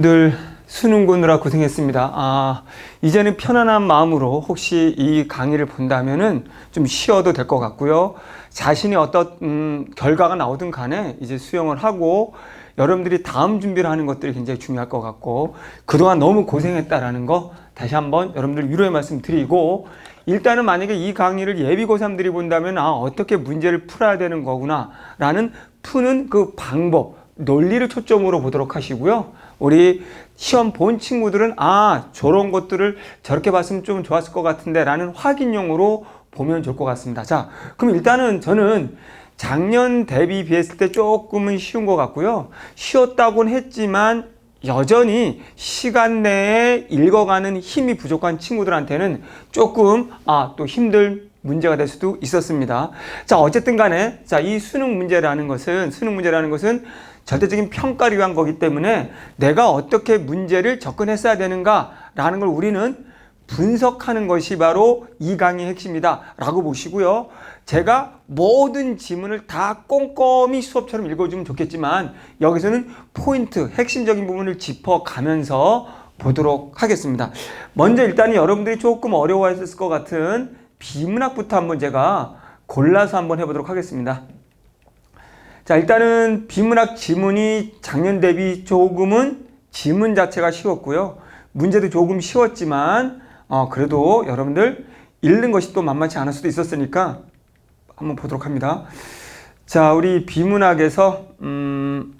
늘 수능 보느라 고생했습니다. 아, 이제는 편안한 마음으로 혹시 이 강의를 본다면은 좀 쉬어도 될 것 같고요. 자신이 어떤 음, 결과가 나오든 간에 이제 수용을 하고 여러분들이 다음 준비를 하는 것들이 굉장히 중요할 것 같고 그동안 너무 고생했다라는 거 다시 한번 여러분들 위로의 말씀 드리고 일단은 만약에 이 강의를 예비 고3들이 본다면 아 어떻게 문제를 풀어야 되는 거구나 라는 푸는 그 방법 논리를 초점으로 보도록 하시고요. 우리 시험 본 친구들은 아 저런 것들을 저렇게 봤으면 좀 좋았을 것 같은데 라는 확인용으로 보면 좋을 것 같습니다. 자 그럼 일단은 저는 작년 대비 비했을 때 조금은 쉬운 것 같고요. 쉬었다고는 했지만 여전히 시간 내에 읽어가는 힘이 부족한 친구들한테는 조금 아 또 힘들 문제가 될 수도 있었습니다. 자 어쨌든 간에 자 이 수능 문제라는 것은 수능 문제라는 것은 절대적인 평가를 위한 거기 때문에 내가 어떻게 문제를 접근했어야 되는가라는 걸 우리는 분석하는 것이 바로 이 강의의 핵심이다 라고 보시고요. 제가 모든 지문을 다 꼼꼼히 수업처럼 읽어주면 좋겠지만 여기서는 포인트, 핵심적인 부분을 짚어가면서 보도록 하겠습니다. 먼저 일단 여러분들이 조금 어려워했을 것 같은 비문학부터 한번 제가 골라서 한번 해보도록 하겠습니다. 자, 일단은 비문학 지문이 작년 대비 조금은 지문 자체가 쉬웠고요. 문제도 조금 쉬웠지만, 어, 그래도 여러분들 읽는 것이 또 만만치 않을 수도 있었으니까 한번 보도록 합니다. 자, 우리 비문학에서, 음,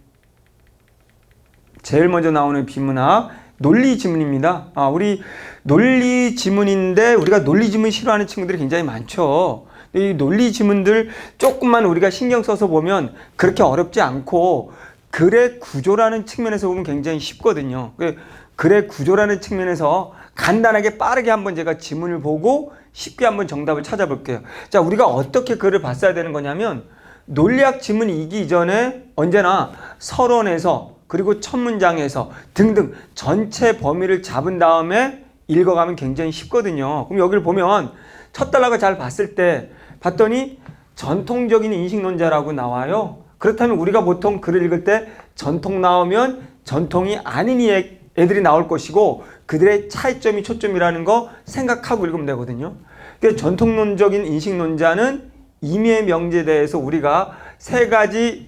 제일 먼저 나오는 비문학, 논리 지문입니다. 아, 우리 논리 지문인데 우리가 논리 지문 싫어하는 친구들이 굉장히 많죠. 이 논리 지문들 조금만 우리가 신경 써서 보면 그렇게 어렵지 않고 글의 구조라는 측면에서 보면 굉장히 쉽거든요. 그 글의 구조라는 측면에서 간단하게 빠르게 한번 제가 지문을 보고 쉽게 한번 정답을 찾아볼게요. 자, 우리가 어떻게 글을 봤어야 되는 거냐면 논리학 지문이 이기 전에 언제나 서론에서 그리고 첫 문장에서 등등 전체 범위를 잡은 다음에 읽어가면 굉장히 쉽거든요. 그럼 여기를 보면 첫 단락을 잘 봤을 때 봤더니 전통적인 인식론자라고 나와요. 그렇다면 우리가 보통 글을 읽을 때 전통 나오면 전통이 아닌 애들이 나올 것이고 그들의 차이점이 초점이라는 거 생각하고 읽으면 되거든요. 그래서 전통론적인 인식론자는 임의의 명제에 대해서 우리가 세 가지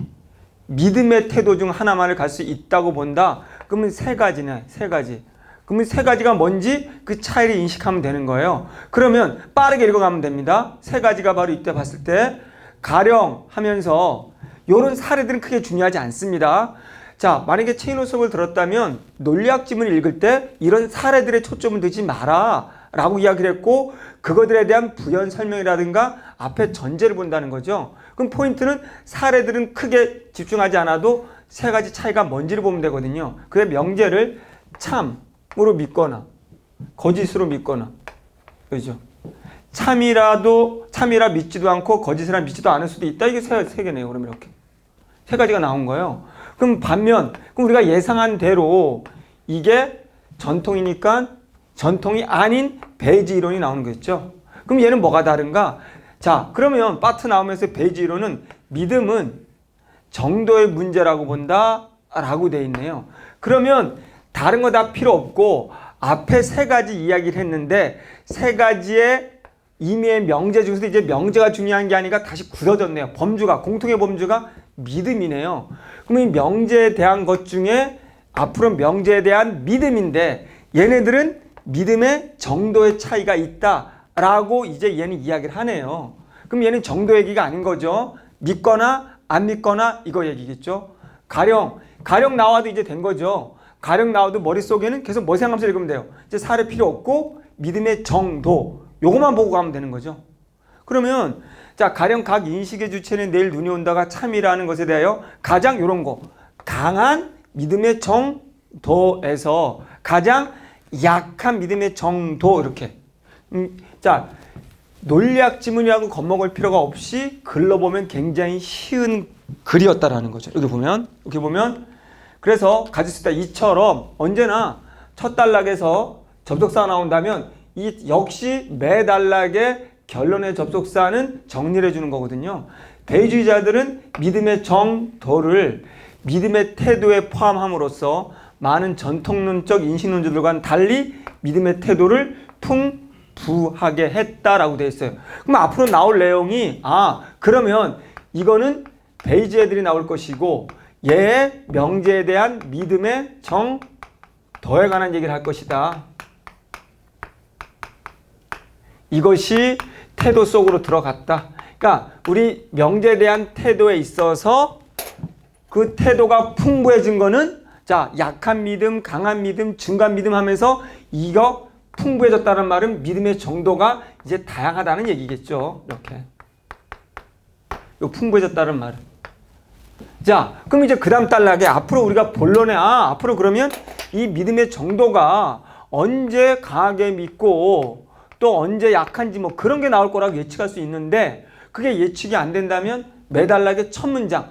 믿음의 태도 중 하나만을 갈 수 있다고 본다. 그러면 세 가지네, 세 가지. 그러면 세 가지가 뭔지 그 차이를 인식하면 되는 거예요. 그러면 빠르게 읽어가면 됩니다. 세 가지가 바로 이때 봤을 때 가령 하면서 이런 사례들은 크게 중요하지 않습니다. 자, 만약에 체인호 수업을 들었다면 논리학 지문을 읽을 때 이런 사례들의 초점을 두지 마라. 라고 이야기를 했고 그것들에 대한 부연 설명이라든가 앞에 전제를 본다는 거죠. 그럼 포인트는 사례들은 크게 집중하지 않아도 세 가지 차이가 뭔지를 보면 되거든요. 그의 명제를 참 으로 믿거나 거짓으로 믿거나 그죠? 참이라도 참이라 믿지도 않고 거짓이라 믿지도 않을 수도 있다. 이게 세, 세 개네요. 그럼 이렇게 세 가지가 나온 거예요. 그럼 반면 그럼 우리가 예상한 대로 이게 전통이니까 전통이 아닌 배지 이론이 나오는 거겠죠. 그럼 얘는 뭐가 다른가? 자, 그러면 파트 나오면서 배지 이론은 믿음은 정도의 문제라고 본다라고 돼 있네요. 그러면 다른 거 다 필요 없고 앞에 세 가지 이야기를 했는데 세 가지의 임의의 명제 중에서 이제 명제가 중요한 게 아니라 다시 굳어졌네요. 범주가 공통의 범주가 믿음이네요. 그러면 이 명제에 대한 것 중에 앞으로 명제에 대한 믿음인데 얘네들은 믿음의 정도의 차이가 있다라고 이제 얘는 이야기를 하네요. 그럼 얘는 정도 얘기가 아닌 거죠. 믿거나 안 믿거나 이거 얘기겠죠. 가령 가령 나와도 이제 된 거죠. 가령 나와도 머릿속에는 계속 뭐 생각하면서 읽으면 돼요. 이제 사례 필요 없고 믿음의 정도 요것만 보고 가면 되는 거죠. 그러면 자 가령 각 인식의 주체는 내일 눈이 온다가 참이라는 것에 대하여 가장 요런 거 강한 믿음의 정도에서 가장 약한 믿음의 정도 이렇게 음, 자 논리학 지문이라고 겁먹을 필요가 없이 글로 보면 굉장히 쉬운 글이었다라는 거죠. 여기 보면 이렇게 보면 그래서 가질 수 있다 이처럼 언제나 첫 단락에서 접속사 나온다면 이 역시 매 단락의 결론의 접속사는 정리를 해주는 거거든요. 대의주의자들은 믿음의 정 도를 믿음의 태도에 포함함으로써 많은 전통론적 인식론자들과는 달리 믿음의 태도를 풍부하게 했다라고 되어 있어요. 그럼 앞으로 나올 내용이 아 그러면 이거는 베이지 애들이 나올 것이고 얘의 명제에 대한 믿음의 정도에 관한 얘기를 할 것이다. 이것이 태도 속으로 들어갔다. 그러니까 우리 명제에 대한 태도에 있어서 그 태도가 풍부해진 거는 자 약한 믿음, 강한 믿음, 중간 믿음 하면서 이거 풍부해졌다는 말은 믿음의 정도가 이제 다양하다는 얘기겠죠. 이렇게. 요 풍부해졌다는 말은. 자, 그럼 이제 그 다음 단락에 앞으로 우리가 본론에, 아, 앞으로 그러면 이 믿음의 정도가 언제 강하게 믿고 또 언제 약한지 뭐 그런 게 나올 거라고 예측할 수 있는데 그게 예측이 안 된다면 매 단락의 첫 문장,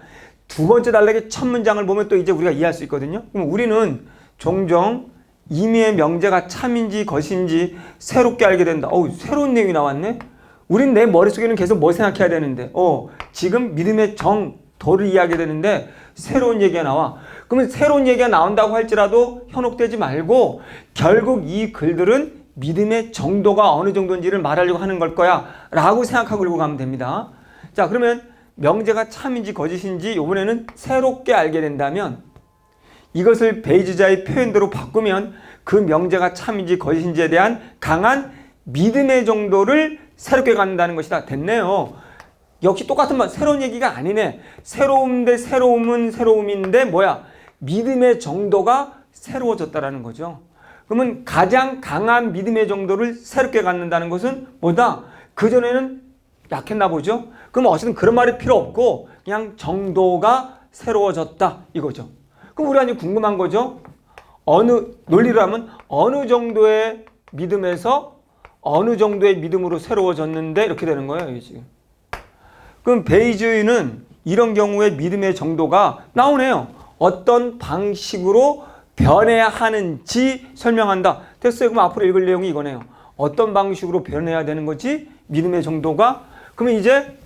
두 번째 단락의 첫 문장을 보면 또 이제 우리가 이해할 수 있거든요. 그럼 우리는 종종 임의의 명제가 참인지 것인지 새롭게 알게 된다. 어우, 새로운 내용이 나왔네? 우린 내 머릿속에는 계속 뭐 생각해야 되는데, 어, 지금 믿음의 정 도를 이해하게 되는데, 새로운 얘기가 나와. 그러면 새로운 얘기가 나온다고 할지라도 현혹되지 말고, 결국 이 글들은 믿음의 정도가 어느 정도인지를 말하려고 하는 걸 거야. 라고 생각하고 읽고 가면 됩니다. 자, 그러면 명제가 참인지 거짓인지 이번에는 새롭게 알게 된다면, 이것을 베이지자의 표현대로 바꾸면 그 명제가 참인지 거짓인지에 대한 강한 믿음의 정도를 새롭게 갖는다는 것이다. 됐네요. 역시 똑같은 말, 새로운 얘기가 아니네. 새로움인데 새로움은 새로움인데 뭐야? 믿음의 정도가 새로워졌다라는 거죠. 그러면 가장 강한 믿음의 정도를 새롭게 갖는다는 것은 뭐다? 그전에는 약했나 보죠? 그럼 어쨌든 그런 말이 필요 없고 그냥 정도가 새로워졌다 이거죠. 그럼 우리가 이제 궁금한 거죠. 어느 논리를 하면 어느 정도의 믿음에서 어느 정도의 믿음으로 새로워졌는데 이렇게 되는 거예요. 지금. 그럼 베이즈는 이런 경우에 믿음의 정도가 나오네요. 어떤 방식으로 변해야 하는지 설명한다. 됐어요. 그럼 앞으로 읽을 내용이 이거네요. 어떤 방식으로 변해야 되는 거지? 믿음의 정도가? 그러면 이제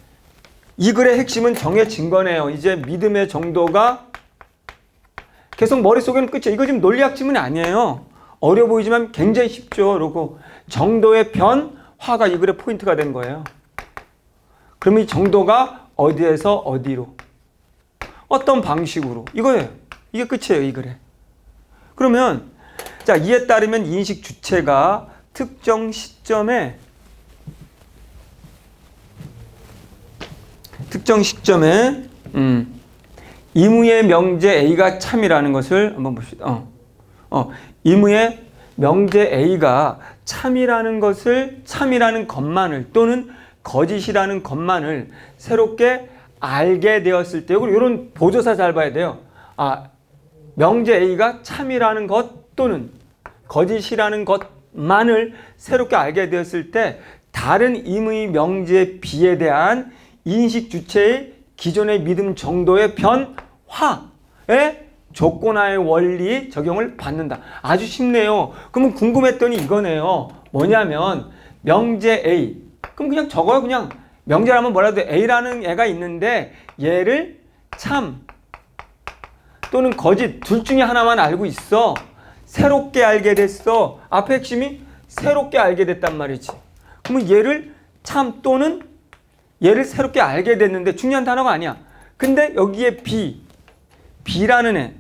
이 글의 핵심은 정해진 거네요. 이제 믿음의 정도가 계속 머릿속에는 끝이야. 이거 지금 논리학 지문이 아니에요. 어려 보이지만 굉장히 쉽죠. 그리고 정도의 변화가 이 글의 포인트가 된 거예요. 그럼 이 정도가 어디에서 어디로? 어떤 방식으로? 이거예요. 이게 끝이에요. 이 글에. 그러면 자 이에 따르면 인식 주체가 특정 시점에 특정 시점에 음, 이무의 명제 A가 참이라는 것을 한번 봅시다. 어, 어, 이무의 명제 A가 참이라는 것을 참이라는 것만을 또는 거짓이라는 것만을 새롭게 알게 되었을 때, 그리고 이런 보조사 잘 봐야 돼요. 아, 명제 A가 참이라는 것 또는 거짓이라는 것만을 새롭게 알게 되었을 때, 다른 임의 명제 B에 대한 인식 주체의 기존의 믿음 정도의 변화에 조건화의 원리 적용을 받는다. 아주 쉽네요. 그러면 궁금했더니 이거네요. 뭐냐면 명제 A. 그럼 그냥 적어요. 그냥 명제라면 뭐라도 A라는 애가 있는데 얘를 참 또는 거짓 둘 중에 하나만 알고 있어. 새롭게 알게 됐어. 앞에 핵심이 새롭게 알게 됐단 말이지. 그러면 얘를 참 또는 얘를 새롭게 알게 됐는데 중요한 단어가 아니야. 근데 여기에 B, B라는 애,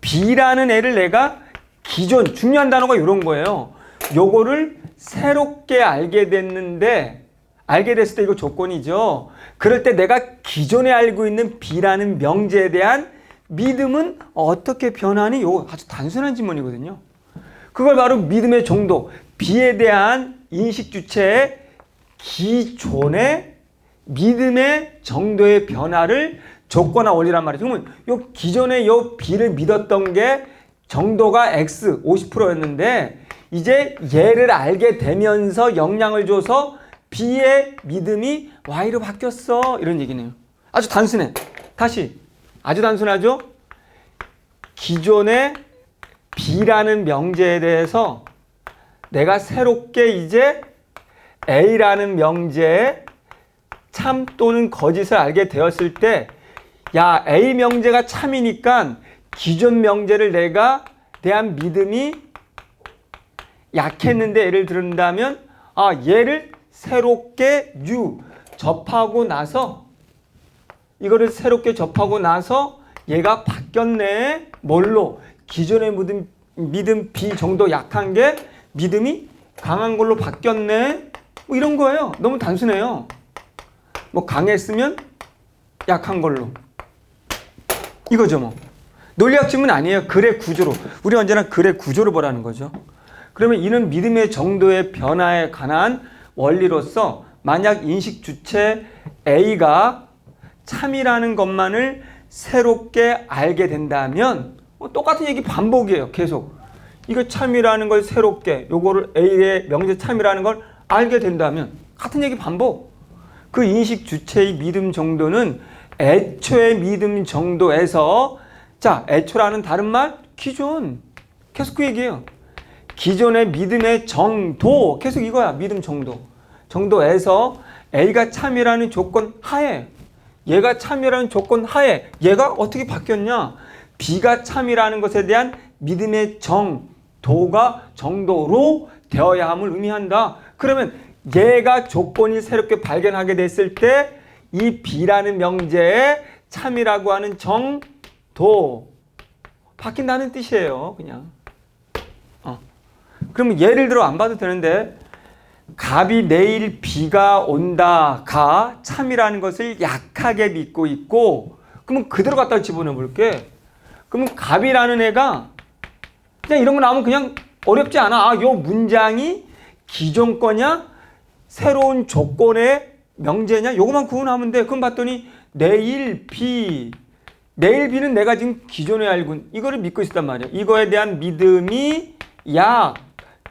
B라는 애를 내가 기존 중요한 단어가 이런 거예요. 요거를 새롭게 알게 됐는데 알게 됐을 때 이거 조건이죠. 그럴 때 내가 기존에 알고 있는 B라는 명제에 대한 믿음은 어떻게 변하니? 요 아주 단순한 질문이거든요. 그걸 바로 믿음의 정도, B에 대한 인식 주체의 기존의 믿음의 정도의 변화를 조건화 원리란 말이죠. 그러면 요 기존에 요 B를 믿었던 게 정도가 X 50%였는데 이제 얘를 알게 되면서 영향을 줘서 B의 믿음이 Y로 바뀌었어. 이런 얘기네요. 아주 단순해. 다시 아주 단순하죠? 기존의 B라는 명제에 대해서 내가 새롭게 이제 A라는 명제에 참 또는 거짓을 알게 되었을 때, 야, A 명제가 참이니까 기존 명제를 내가 대한 믿음이 약했는데 예를 들은다면 아 얘를 새롭게 유 접하고 나서 이거를 새롭게 접하고 나서 얘가 바뀌었네. 뭘로? 기존의 믿음 믿음 비 정도 약한 게 믿음이 강한 걸로 바뀌었네. 뭐 이런 거예요. 너무 단순해요. 뭐 강했으면 약한 걸로. 이거죠 뭐. 논리학 질문 아니에요. 글의 구조로. 우리 언제나 글의 구조를 보라는 거죠 그러면 이는 믿음의 정도의 변화에 관한 원리로서 만약 인식 주체 A가 참이라는 것만을 새롭게 알게 된다면 뭐 똑같은 얘기 반복이에요. 계속. 이거 참이라는 걸 새롭게 요거를 A의 명제 참이라는 걸 알게 된다면 같은 얘기 반복. 그 인식 주체의 믿음 정도는 애초의 믿음 정도에서 자, 애초라는 다른 말 기존. 계속 그 얘기예요. 기존의 믿음의 정도 계속 이거야. 믿음 정도. 정도에서 A가 참이라는 조건 하에 얘가 참이라는 조건 하에 얘가 어떻게 바뀌었냐? B가 참이라는 것에 대한 믿음의 정도가 정도로 되어야 함을 의미한다. 그러면 얘가 조건이 새롭게 발견하게 됐을 때 이 B라는 명제에 참이라고 하는 정도 바뀐다는 뜻이에요. 그냥. 어. 그러면 예를 들어 안 봐도 되는데 갑이 내일 비가 온다가 참이라는 것을 약하게 믿고 있고 그러면 그대로 갖다 집어넣어 볼게. 그러면 갑이라는 애가 그냥 이런 거 나오면 그냥 어렵지 않아. 아, 요 문장이 기존 거냐 새로운 조건의 명제냐 요거만 구분하면 돼. 그럼 봤더니 내일 비 내일 비는 내가 지금 기존에 알고 이거를 믿고 있었단 말이야. 이거에 대한 믿음이 약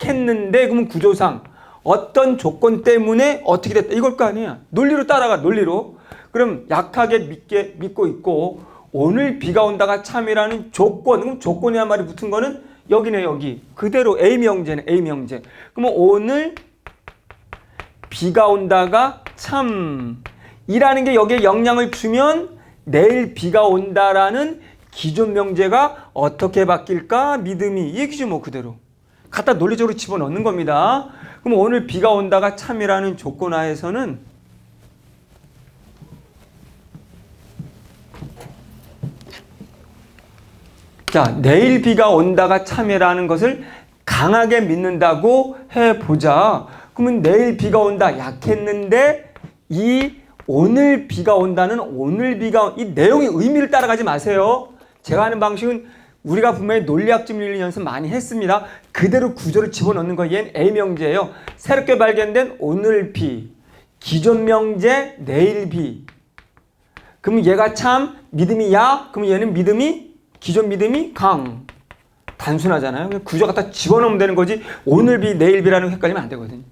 했는데 그러면 구조상 어떤 조건 때문에 어떻게 됐다 이걸 거 아니야. 논리로 따라가 논리로. 그럼 약하게 믿게 믿고 있고 오늘 비가 온다가 참이라는 조건. 그럼 조건이란 말이 붙은 거는 여기네 여기. 그대로 A 명제네 A 명제. 그러면 오늘 비가 온다가 참 이라는 게 여기에 영향을 주면 내일 비가 온다라는 기존 명제가 어떻게 바뀔까 믿음이 이 얘기죠 뭐 그대로 갖다 논리적으로 집어넣는 겁니다. 그럼 오늘 비가 온다가 참이라는 조건 하에서는 자 내일 비가 온다가 참이라는 것을 강하게 믿는다고 해보자. 그러면 내일 비가 온다 약했는데 이 오늘 비가 온다는 오늘 비가 이 내용의 의미를 따라가지 마세요. 제가 하는 방식은 우리가 분명히 논리학적 윤리 연습 많이 했습니다. 그대로 구조를 집어넣는 거예요. 얘는 A 명제예요. 새롭게 발견된 오늘 비, 기존 명제 내일 비. 그럼 얘가 참 믿음이 야, 그럼 얘는 믿음이 기존 믿음이 강. 단순하잖아요. 구조 갖다 집어넣으면 되는 거지. 오늘 비, 내일 비라는 거 헷갈리면 안 되거든요.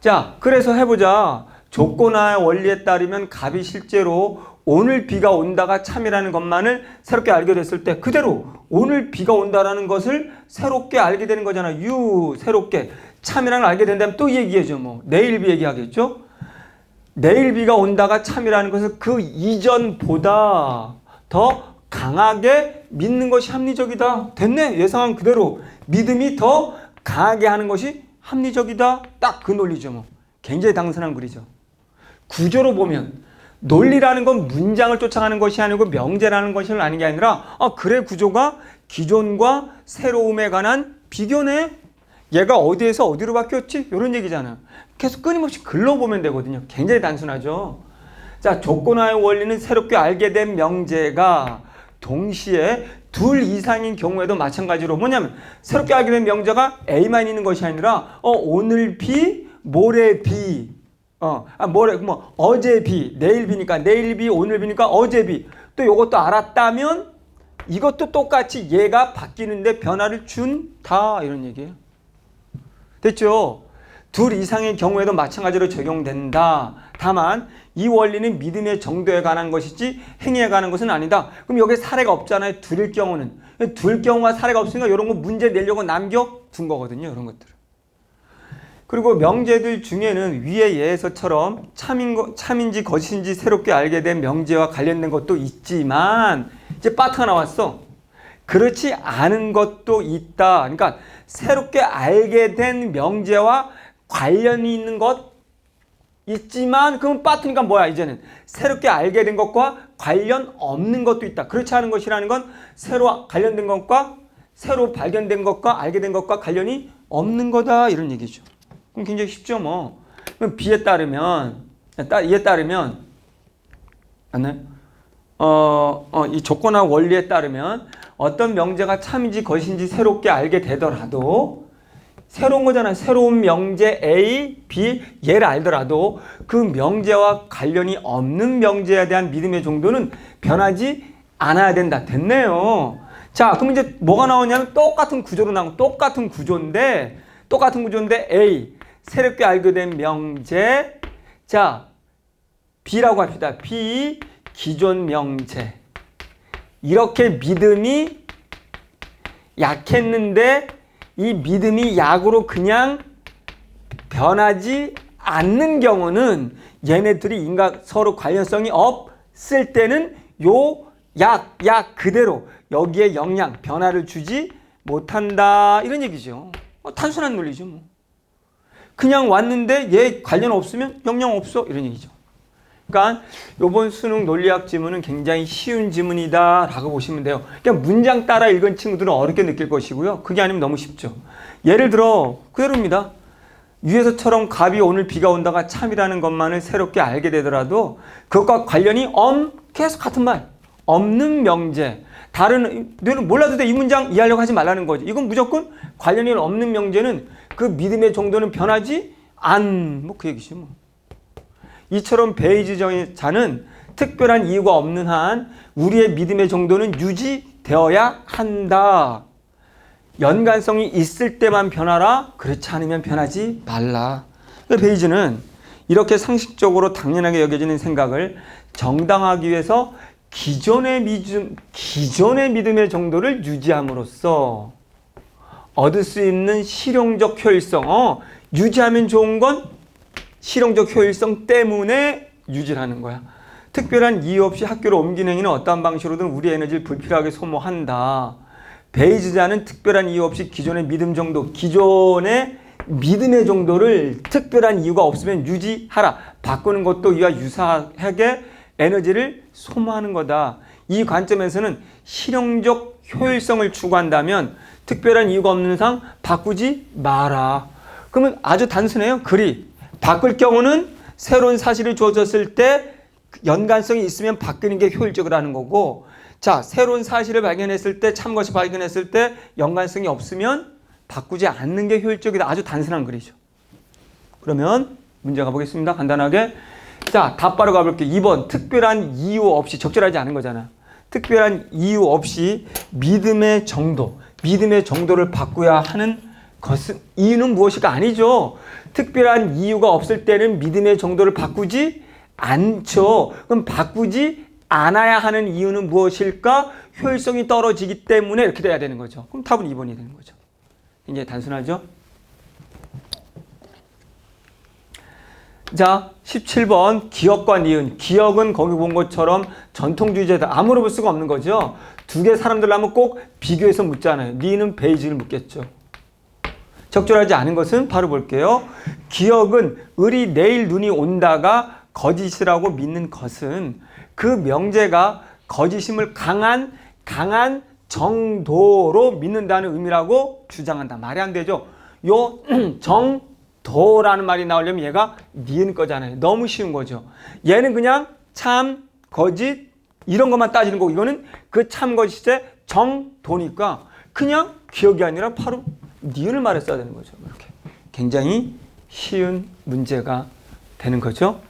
자, 그래서 해보자. 조건화의 원리에 따르면 갑이 실제로 오늘 비가 온다가 참이라는 것만을 새롭게 알게 됐을 때 그대로 오늘 비가 온다라는 것을 새롭게 알게 되는 거잖아. 유 새롭게 참이라는 걸 알게 된다면 또 얘기해줘. 뭐 내일 비 얘기하겠죠. 내일 비가 온다가 참이라는 것을 그 이전보다 더 강하게 믿는 것이 합리적이다. 됐네. 예상한 그대로 믿음이 더 강하게 하는 것이 합리적이다. 딱 그 논리죠. 뭐 굉장히 당선한 글이죠. 구조로 보면 논리라는 건 문장을 쫓아가는 것이 아니고 명제라는 것이 아닌 게 아니라 아 그래 구조가 기존과 새로움에 관한 비교네. 얘가 어디에서 어디로 바뀌었지? 이런 얘기잖아. 계속 끊임없이 글러보면 되거든요. 굉장히 단순하죠. 자, 조건화의 원리는 새롭게 알게 된 명제가 동시에 둘 이상인 경우에도 마찬가지로 뭐냐면 새롭게 알게 된 명제가 A만 있는 것이 아니라 어 오늘 비, 모레 비, 어, 아, 뭐래, 뭐, 어제 비, 내일 비니까, 내일 비, 오늘 비니까 어제 비. 또 요것도 알았다면 이것도 똑같이 얘가 바뀌는데 변화를 준다. 이런 얘기예요. 됐죠? 둘 이상의 경우에도 마찬가지로 적용된다. 다만 이 원리는 믿음의 정도에 관한 것이지 행위에 관한 것은 아니다. 그럼 여기 사례가 없잖아요. 둘일 경우는. 둘 경우가 사례가 없으니까 이런 거 문제 내려고 남겨둔 거거든요. 이런 것들. 그리고 명제들 중에는 위의 예에서처럼 참인 거, 참인지 거짓인지 새롭게 알게 된 명제와 관련된 것도 있지만 이제 파트가 나왔어. 그렇지 않은 것도 있다. 그러니까 새롭게 알게 된 명제와 관련이 있는 것 있지만 그럼 파트니까 뭐야 이제는 새롭게 알게 된 것과 관련 없는 것도 있다. 그렇지 않은 것이라는 건 새로 관련된 것과 새로 발견된 것과 알게 된 것과 관련이 없는 거다 이런 얘기죠. 그럼 굉장히 쉽죠 뭐. 그럼 B에 따르면 따 이에 따르면 맞나요? 어, 어, 이 조건화 원리에 따르면 어떤 명제가 참인지 것인지 새롭게 알게 되더라도 새로운 거잖아요. 새로운 명제 A, B 얘를 알더라도 그 명제와 관련이 없는 명제에 대한 믿음의 정도는 변하지 않아야 된다. 됐네요. 자, 그럼 이제 뭐가 나오냐면 똑같은 구조로 나온 똑같은 구조인데 똑같은 구조인데 A 새롭게 알게 된 명제 자 B라고 합시다. B 기존 명제 이렇게 믿음이 약했는데 이 믿음이 약으로 그냥 변하지 않는 경우는 얘네들이 인간 서로 관련성이 없을 때는 요 약, 약 그대로 여기에 영향, 변화를 주지 못한다. 이런 얘기죠. 어, 단순한 논리죠. 뭐. 그냥 왔는데 얘 관련 없으면 영향 없어. 이런 얘기죠. 그러니까 이번 수능 논리학 지문은 굉장히 쉬운 지문이다 라고 보시면 돼요. 그냥 문장 따라 읽은 친구들은 어렵게 느낄 것이고요. 그게 아니면 너무 쉽죠. 예를 들어 그대로입니다. 위에서처럼 갑이 오늘 비가 온다가 참이라는 것만을 새롭게 알게 되더라도 그것과 관련이 엄 계속 같은 말 없는 명제 다른 너는 몰라도 돼 이 문장 이해하려고 하지 말라는 거지. 이건 무조건 관련이 없는 명제는 그 믿음의 정도는 변하지 안 뭐 그 얘기지 뭐. 이처럼 베이지 자는 특별한 이유가 없는 한 우리의 믿음의 정도는 유지되어야 한다. 연관성이 있을 때만 변하라. 그렇지 않으면 변하지 말라. 베이지는 이렇게 상식적으로 당연하게 여겨지는 생각을 정당하기 위해서 기존의 믿음, 기존의 믿음의 정도를 유지함으로써 얻을 수 있는 실용적 효율성, 어, 유지하면 좋은 건 실용적 효율성 때문에 유지를 하는 거야. 특별한 이유 없이 학교로 옮긴 행위는 어떠한 방식으로든 우리 에너지를 불필요하게 소모한다. 베이지자는 특별한 이유 없이 기존의 믿음 정도, 기존의 믿음의 정도를 특별한 이유가 없으면 유지하라. 바꾸는 것도 이와 유사하게 에너지를 소모하는 거다. 이 관점에서는 실용적 효율성을 추구한다면 특별한 이유가 없는 상 바꾸지 마라. 그러면 아주 단순해요. 글이. 바꿀 경우는 새로운 사실이 주어졌을 때 연관성이 있으면 바뀌는 게 효율적이라는 거고 자 새로운 사실을 발견했을 때 참것이 발견했을 때 연관성이 없으면 바꾸지 않는 게 효율적이다. 아주 단순한 글이죠. 그러면 문제 가보겠습니다. 간단하게 자 답 바로 가볼게요. 2번 특별한 이유 없이 적절하지 않은 거잖아. 특별한 이유 없이 믿음의 정도 믿음의 정도를 바꾸야 하는 것은 이유는 무엇이가 아니죠. 특별한 이유가 없을 때는 믿음의 정도를 바꾸지 않죠. 그럼 바꾸지 않아야 하는 이유는 무엇일까? 효율성이 떨어지기 때문에 이렇게 돼야 되는 거죠. 그럼 답은 2번이 되는 거죠. 굉장히 단순하죠? 자, 17번 기억과 니은. 기억은 거기 본 것처럼 전통주의자다. 아무로 볼 수가 없는 거죠. 두 개 사람들 하면 꼭 비교해서 묻잖아요. 니은은 베이지를 묻겠죠. 적절하지 않은 것은 바로 볼게요. 기억은 을이 내일 눈이 온다가 거짓이라고 믿는 것은 그 명제가 거짓임을 강한 강한 정도로 믿는다는 의미라고 주장한다. 말이 안 되죠. 요 정 도라는 말이 나오려면 얘가 니은 거잖아요. 너무 쉬운 거죠. 얘는 그냥 참, 거짓 이런 것만 따지는 거고 이거는 그 참 거짓의 정도니까 그냥 기억이 아니라 바로 니은을 말했어야 되는 거죠. 이렇게 굉장히 쉬운 문제가 되는 거죠.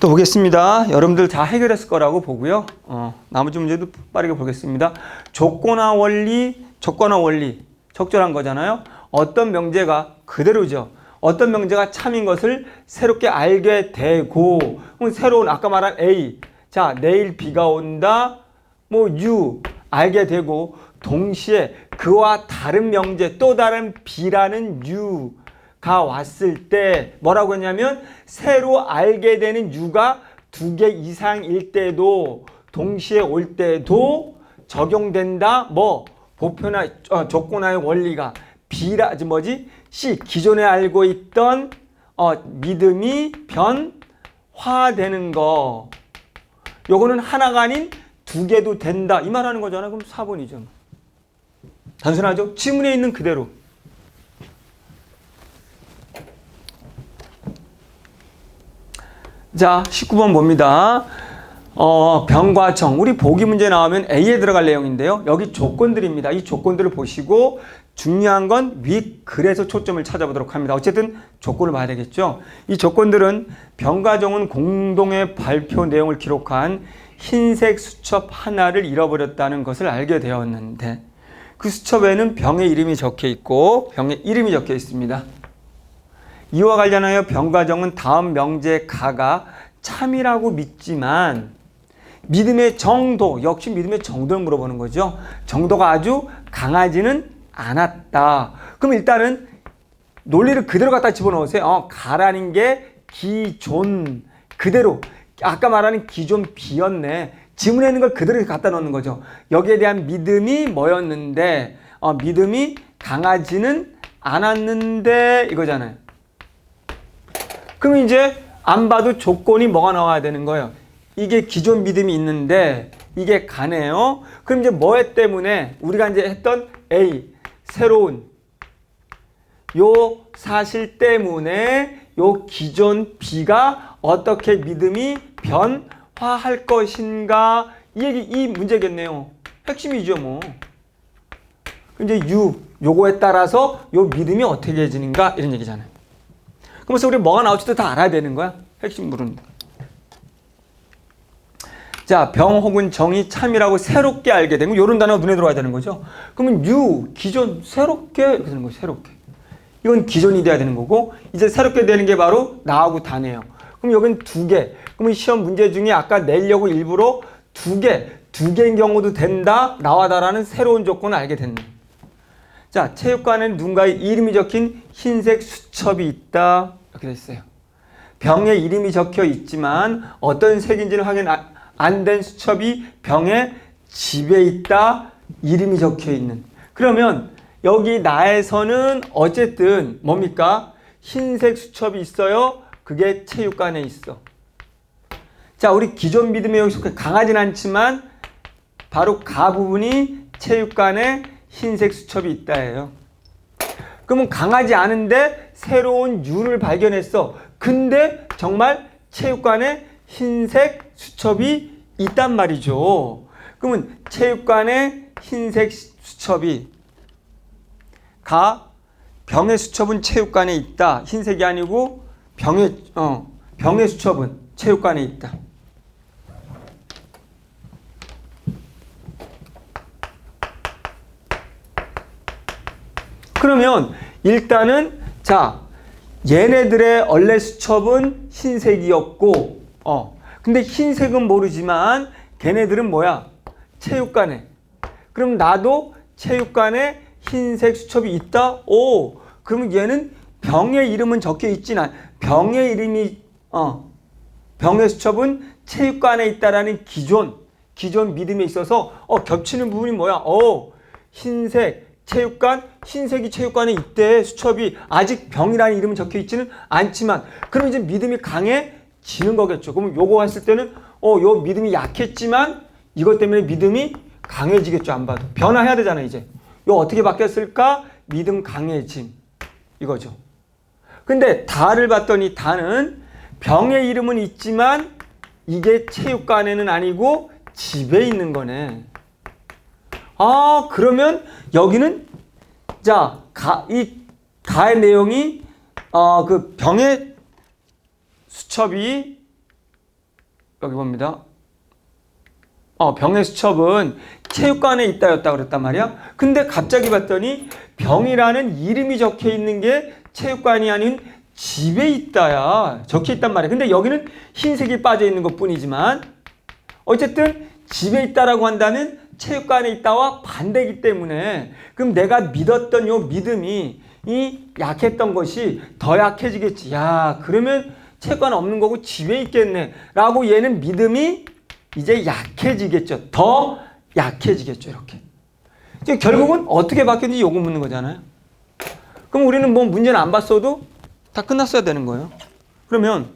또 보겠습니다. 여러분들 다 해결했을 거라고 보고요. 어, 나머지 문제도 빠르게 보겠습니다. 조건화 원리, 조건화 원리 적절한 거잖아요. 어떤 명제가 그대로죠. 어떤 명제가 참인 것을 새롭게 알게 되고 새로운 아까 말한 A 자 내일 비가 온다 뭐 U 알게 되고 동시에 그와 다른 명제 또 다른 B라는 U가 왔을 때 뭐라고 했냐면 새로 알게 되는 U가 두 개 이상일 때도 동시에 올 때도 적용된다. 뭐 보편화 어, 조건화의 원리가 B라 뭐지? C 기존에 알고 있던 어, 믿음이 변화되는 거. 요거는 하나가 아닌 두 개도 된다. 이 말하는 거잖아. 그럼 4번이죠. 단순하죠? 지문에 있는 그대로. 자, 19번 봅니다. 어, 병과청. 우리 보기 문제 나오면 A에 들어갈 내용인데요. 여기 조건들입니다. 이 조건들을 보시고 중요한 건 윗 글에서 초점을 찾아보도록 합니다. 어쨌든 조건을 봐야 되겠죠. 이 조건들은 병과정은 공동의 발표 내용을 기록한 흰색 수첩 하나를 잃어버렸다는 것을 알게 되었는데 그 수첩에는 병의 이름이 적혀 있고 병의 이름이 적혀 있습니다. 이와 관련하여 병과정은 다음 명제 가가 참이라고 믿지만 믿음의 정도 역시 믿음의 정도를 물어보는 거죠. 정도가 아주 강하지는 않았다. 그럼 일단은 논리를 그대로 갖다 집어넣으세요. 어, 가라는 게 기존 그대로 아까 말하는 기존 비였네. 지문에 있는 걸 그대로 갖다 넣는 거죠. 여기에 대한 믿음이 뭐였는데 어, 믿음이 강하지는 않았는데 이거잖아요. 그럼 이제 안 봐도 조건이 뭐가 나와야 되는 거예요. 이게 기존 믿음이 있는데 이게 가네요. 그럼 이제 뭐 때문에 우리가 이제 했던 A 새로운 요 사실 때문에 요 기존 B가 어떻게 믿음이 변화할 것인가 이 얘기 이 문제겠네요. 핵심이죠 뭐. 이제 U 요거에 따라서 요 믿음이 어떻게 해지는가 이런 얘기잖아요. 그러면서 우리 뭐가 나올지도 다 알아야 되는 거야. 핵심 물은. 자, 병 혹은 정이 참이라고 새롭게 알게 되면 이런 단어가 눈에 들어와야 되는 거죠. 그러면 유, 기존, 새롭게 이렇게 되는 거예요. 새롭게. 이건 기존이 돼야 되는 거고 이제 새롭게 되는 게 바로 나하고 다네요. 그럼 여긴 두 개. 그러면 시험 문제 중에 아까 내려고 일부러 두 개, 두 개인 경우도 된다, 나와 다라는 새로운 조건을 알게 됐네. 자, 체육관에는 누군가의 이름이 적힌 흰색 수첩이 있다. 이렇게 됐어요. 병에 이름이 적혀 있지만 어떤 색인지는 확인 안 된 수첩이 병의 집에 있다. 이름이 적혀 있는. 그러면 여기 나에서는 어쨌든 뭡니까? 흰색 수첩이 있어요. 그게 체육관에 있어. 자, 우리 기존 믿음에 여기서 강하진 않지만 바로 가 부분이 체육관에 흰색 수첩이 있다예요. 그러면 강하지 않은데 새로운 유를 발견했어. 근데 정말 체육관에 흰색 수첩이 있단 말이죠. 그러면 체육관에 흰색 수첩이 가 병의 수첩은 체육관에 있다. 흰색이 아니고 병의 어 병의 수첩은 체육관에 있다. 그러면 일단은 자 얘네들의 원래 수첩은 흰색이었고 어 근데 흰색은 모르지만 걔네들은 뭐야? 체육관에. 그럼 나도 체육관에 흰색 수첩이 있다? 오. 그러면 얘는 병의 이름은 적혀 있진 않 병의 이름이 어 병의 수첩은 체육관에 있다라는 기존 기존 믿음에 있어서 어 겹치는 부분이 뭐야? 어 흰색 체육관 흰색이 체육관에 있대 수첩이. 아직 병이라는 이름은 적혀 있지는 않지만. 그럼 이제 믿음이 강해 지는 거겠죠. 그러면 요거 했을 때는 어 요 믿음이 약했지만 이것 때문에 믿음이 강해지겠죠. 안 봐도 변화해야 되잖아 이제. 요 어떻게 바뀌었을까? 믿음 강해짐 이거죠. 근데 다를 봤더니 다는 병의 이름은 있지만 이게 체육관에는 아니고 집에 있는 거네. 아, 그러면 여기는 자, 가, 이 가의 내용이 어, 그 병의 수첩이 여기 봅니다. 어, 병의 수첩은 체육관에 있다였다 그랬단 말이야. 근데 갑자기 봤더니 병이라는 이름이 적혀 있는 게 체육관이 아닌 집에 있다야. 적혀 있단 말이야. 근데 여기는 흰색이 빠져 있는 것 뿐이지만 어쨌든 집에 있다라고 한다면 체육관에 있다와 반대이기 때문에 그럼 내가 믿었던 요 믿음이 이 약했던 것이 더 약해지겠지. 야, 그러면 체육관 없는 거고 집에 있겠네. 라고 얘는 믿음이 이제 약해지겠죠. 더 약해지겠죠. 이렇게. 결국은 어떻게 바뀌었는지 요거 묻는 거잖아요. 그럼 우리는 뭐 문제는 안 봤어도 다 끝났어야 되는 거예요. 그러면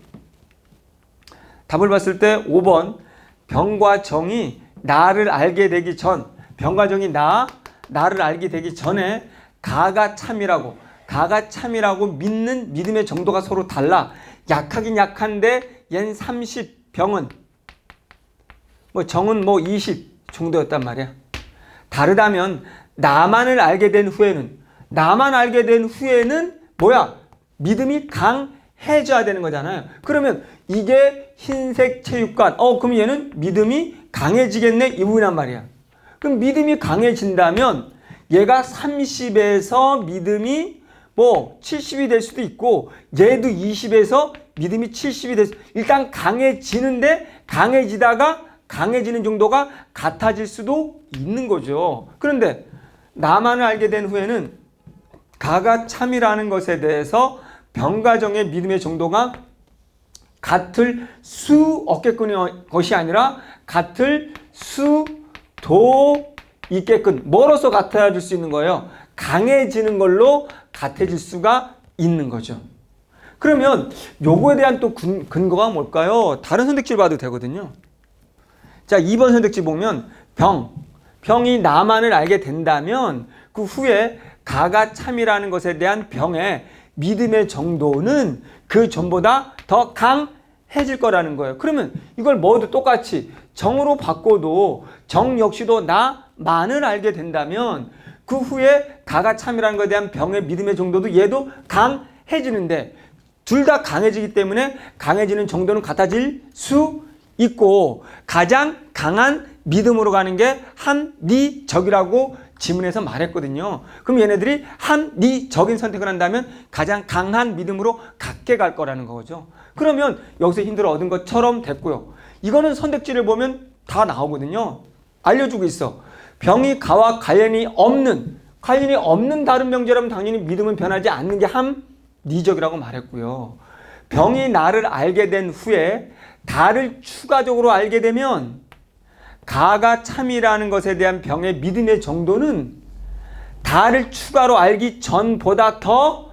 답을 봤을 때 5번 병과 정이 나를 알게 되기 전 병과 정이 나 나를 알게 되기 전에 가가 참이라고 가가 참이라고 믿는 믿음의 정도가 서로 달라 약하긴 약한데 얜 30, 병은 뭐 정은 뭐 20 정도였단 말이야. 다르다면 나만을 알게 된 후에는 나만 알게 된 후에는 뭐야? 믿음이 강해져야 되는 거잖아요. 그러면 이게 흰색 체육관. 어, 그럼 얘는 믿음이 강해지겠네 이 부분이란 말이야. 그럼 믿음이 강해진다면 얘가 30에서 믿음이 뭐 70이 될 수도 있고 얘도 20에서 믿음이 70이 될 수, 일단 강해지는데 강해지다가 강해지는 정도가 같아질 수도 있는 거죠. 그런데 나만을 알게 된 후에는 가가 참이라는 것에 대해서 병가정의 믿음의 정도가 같을 수 없겠군 것이 아니라 같을 수도 있게끔 뭐로서 같아질 수 있는 거예요? 강해지는 걸로 같아질 수가 있는 거죠. 그러면 요거에 대한 또 근, 근거가 뭘까요? 다른 선택지를 봐도 되거든요. 자, 2번 선택지 보면 병. 병이 나만을 알게 된다면 그 후에 가가 참이라는 것에 대한 병의 믿음의 정도는 그 전보다 더 강해질 거라는 거예요. 그러면 이걸 모두 똑같이 정으로 바꿔도 정 역시도 나만을 알게 된다면 그 후에 가가 참이라는 것에 대한 병의 믿음의 정도도 얘도 강해지는데 둘 다 강해지기 때문에 강해지는 정도는 같아질 수 있고 가장 강한 믿음으로 가는 게 합리적이라고 지문에서 말했거든요. 그럼 얘네들이 합리적인 선택을 한다면 가장 강한 믿음으로 갖게 갈 거라는 거죠. 그러면 여기서 힌트를 얻은 것처럼 됐고요. 이거는 선택지를 보면 다 나오거든요. 알려주고 있어. 병이 가와 관련이 없는 관련이 없는 다른 명제라면 당연히 믿음은 변하지 않는 게 합리적이라고 말했고요. 병이 나를 알게 된 후에 다를 추가적으로 알게 되면 가가 참이라는 것에 대한 병의 믿음의 정도는 다를 추가로 알기 전보다 더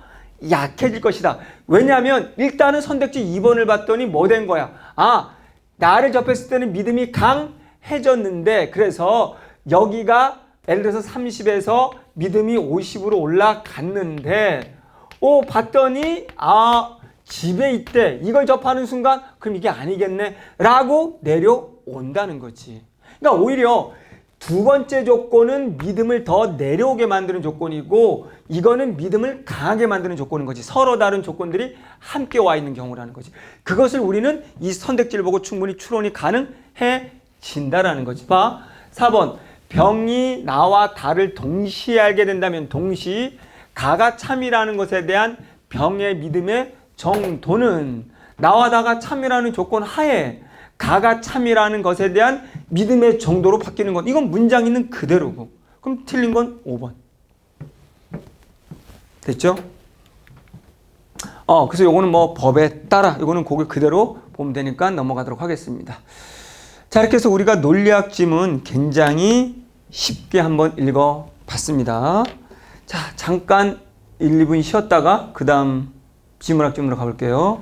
약해질 것이다. 왜냐하면 일단은 선택지 2번을 봤더니 뭐 된 거야? 아, 나를 접했을 때는 믿음이 강해졌는데 그래서 여기가 예를 들어서 30에서 믿음이 50으로 올라갔는데 오 봤더니 아 집에 있대. 이걸 접하는 순간 그럼 이게 아니겠네. 라고 내려온다는 거지. 그러니까 오히려 두 번째 조건은 믿음을 더 내려오게 만드는 조건이고 이거는 믿음을 강하게 만드는 조건인 거지. 서로 다른 조건들이 함께 와 있는 경우라는 거지. 그것을 우리는 이 선택지를 보고 충분히 추론이 가능해진다라는 거지. 봐. 4번. 병이 나와 다를 동시에 알게 된다면 동시 가가 참이라는 것에 대한 병의 믿음의 정도는 나와 다가 참이라는 조건 하에 가가 참이라는 것에 대한 믿음의 정도로 바뀌는 것. 이건 문장 있는 그대로고. 그럼 틀린 건 5번. 됐죠? 어, 그래서 요거는 뭐 법에 따라 요거는 그걸 그대로 보면 되니까 넘어가도록 하겠습니다. 자, 이렇게 해서 우리가 논리학 지문 굉장히 쉽게 한번 읽어 봤습니다. 자, 잠깐 1, 2분 쉬었다가 그 다음 지문학 지문으로 가볼게요.